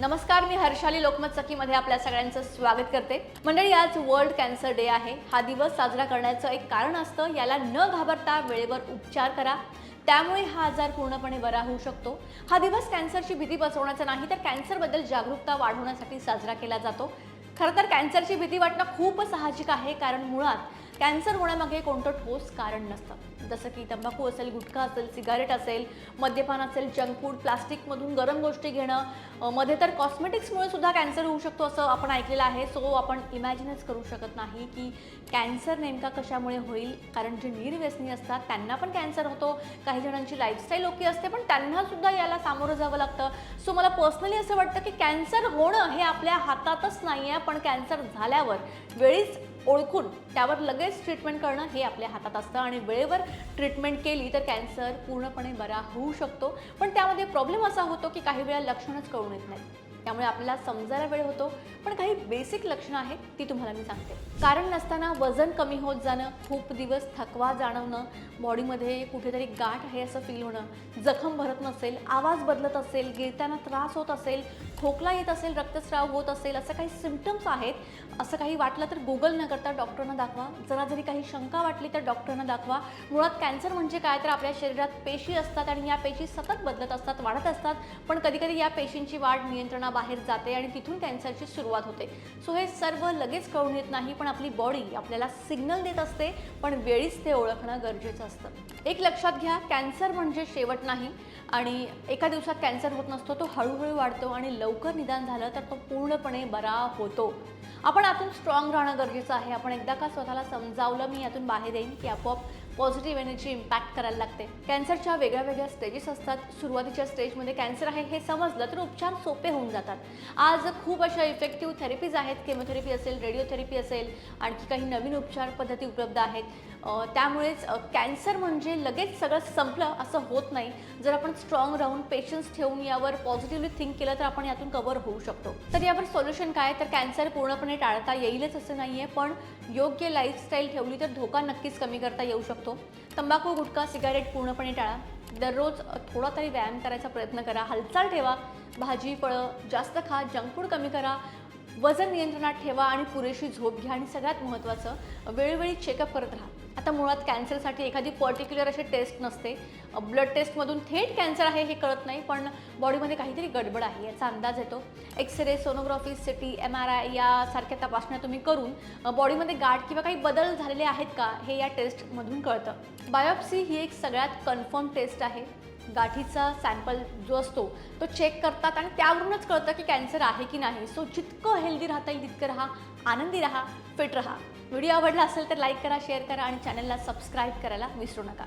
नमस्कार मी हर्षाली लोकमत सखीमध्ये आपल्या सगळ्यांचं स्वागत करते. मंडळी आज वर्ल्ड कॅन्सर डे आहे. हा दिवस साजरा करण्याचं एक कारण असतं याला न घाबरता वेळेवर उपचार करा. त्यामुळे हा आजार पूर्णपणे बरा होऊ शकतो. हा दिवस कॅन्सरची भीती बसवण्याचा नाही तर कॅन्सरबद्दल जागरूकता वाढवण्यासाठी साजरा केला जातो. खरं तर कॅन्सरची भीती वाटणं खूप साहजिक आहे कारण मुळात कॅन्सर होण्यामागे कोणतं ठोस कारण नसतं. जसं की तंबाखू असेल गुटखा असेल सिगारेट असेल मद्यपान असेल जंक फूड प्लास्टिकमधून गरम गोष्टी घेणं मध्ये तर कॉस्मेटिक्समुळे सुद्धा कॅन्सर होऊ शकतो असं आपण ऐकलेलं आहे. सो आपण इमॅजिनच करू शकत नाही की कॅन्सर नेमका कशामुळे होईल. कारण जे निर्व्यसनी असतात त्यांना पण कॅन्सर होतो. काही जणांची लाईफस्टाईल ओके असते पण त्यांनासुद्धा याला सामोरं जावं लागतं. सो मला पर्सनली असं वाटतं की कॅन्सर होणं हे आपल्या हातातच नाही आहे पण कॅन्सर झाल्यावर वेळीच ओळखून त्यावर लगेच ट्रीटमेंट करणं हे आपल्या हातात असतं आणि वेळेवर ट्रीटमेंट केली तर कॅन्सर पूर्णपणे बरा होऊ शकतो. पण त्यामध्ये प्रॉब्लेम असा होतो की काही वेळा लक्षणच कळून येत नाही त्यामुळे आपल्याला समजायला वेळ होतो. पण काही बेसिक लक्षणं आहेत ती तुम्हाला मी सांगते. कारण नसताना वजन कमी होत जाणं खूप दिवस थकवा जाणवणं बॉडीमध्ये कुठेतरी गाठ आहे असं फील होणं जखम भरत नसेल आवाज बदलत असेल गिळताना त्रास होत असेल खोकला येत असेल रक्तस्राव होत असेल असं काही सिमटम्स आहेत असं काही वाटलं तर गुगल न करता डॉक्टरना दाखवा. जरा जरी काही शंका वाटली तर डॉक्टरना दाखवा. मुळात कॅन्सर म्हणजे काय? तर आपल्या शरीरात पेशी असतात आणि या पेशी सतत बदलत असतात वाढत असतात. पण कधीकधी या पेशींची वाढ नियंत्रणाबाहेर जाते आणि तिथून कॅन्सरची सुरुवात होते. सो हे सर्व लगेच कळून येत नाही पण आपली बॉडी आपल्याला सिग्नल देत असते पण वेळीच ते ओळखणं गरजेचं असतं. एक लक्षात घ्या कॅन्सर म्हणजे शेवट नाही. आणि एका दिवसात कॅन्सर होत नसतो तो हळूहळू वाढतो आणि लव लवकर निदान झालं तर तो पूर्णपणे बरा होतो. आपण आतून स्ट्रॉंग राहणं गरजेचं आहे. आपण एकदा का स्वतःला समजावलं मी यातून बाहेर येईन की आपोआप पॉझिटिव्ह एनर्जी इम्पॅक्ट करायला लागते. कॅन्सरच्या वेगळ्या वेगळ्या स्टेजेस असतात. सुरुवातीच्या स्टेजमध्ये कॅन्सर आहे हे समजलं तर उपचार सोपे होऊन जातात. आज खूप अशा इफेक्टिव्ह थेरपीज आहेत. केमोथेरपी असेल रेडिओथेरपी असेल आणखी काही नवीन उपचार पद्धती उपलब्ध आहेत. त्यामुळेच कॅन्सर म्हणजे लगेच सगळं संपलं असं होत नाही. जर आपण स्ट्रॉंग राहून पेशन्स ठेवून यावर पॉझिटिव्हली थिंक केलं तर आपण यातून कव्हर होऊ शकतो. तर यावर सोल्युशन काय? तर कॅन्सर पूर्णपणे टाळता येईलच असं नाही आहे पण योग्य लाईफस्टाईल ठेवली तर धोका नक्कीच कमी करता येऊ शकतो. तंबाखू गुटखा सिगारेट पूर्णपणे टाळा. दररोज थोडा तरी व्यायाम करायचा प्रयत्न करा. हालचाल ठेवा. भाजी फळं जास्त खा. जंक फूड कमी करा. वजन नियंत्रणात ठेवा आणि पुरेशी झोप घ्या आणि सगळ्यात महत्त्वाचं वेळोवेळी चेकअप करत राहा. आता मुळात कॅन्सरसाठी एखादी पर्टिक्युलर अशी टेस्ट नसते. ब्लड टेस्टमधून थेट कॅन्सर आहे हे कळत नाही पण बॉडीमध्ये काहीतरी गडबड आहे याचा अंदाज येतो. X ray sonography CT M R I यासारख्या तपासण्या तुम्ही करून बॉडीमध्ये गाठ किंवा काही बदल झालेले आहेत का हे या टेस्टमधून कळतं. बायोप्सी ही एक सगळ्यात कन्फर्म टेस्ट आहे. गाठीचा सॅम्पल जो असतो तो चेक करतात आणि त्यावरूनच कळतं की कॅन्सर आहे की नाही. सो जितकं हेल्दी राहता येईल तितकं राहा आनंदी राहा फिट राहा. व्हिडिओ आवडला असेल तर लाईक करा शेअर करा आणि चॅनलला सबस्क्राईब करायला विसरू नका.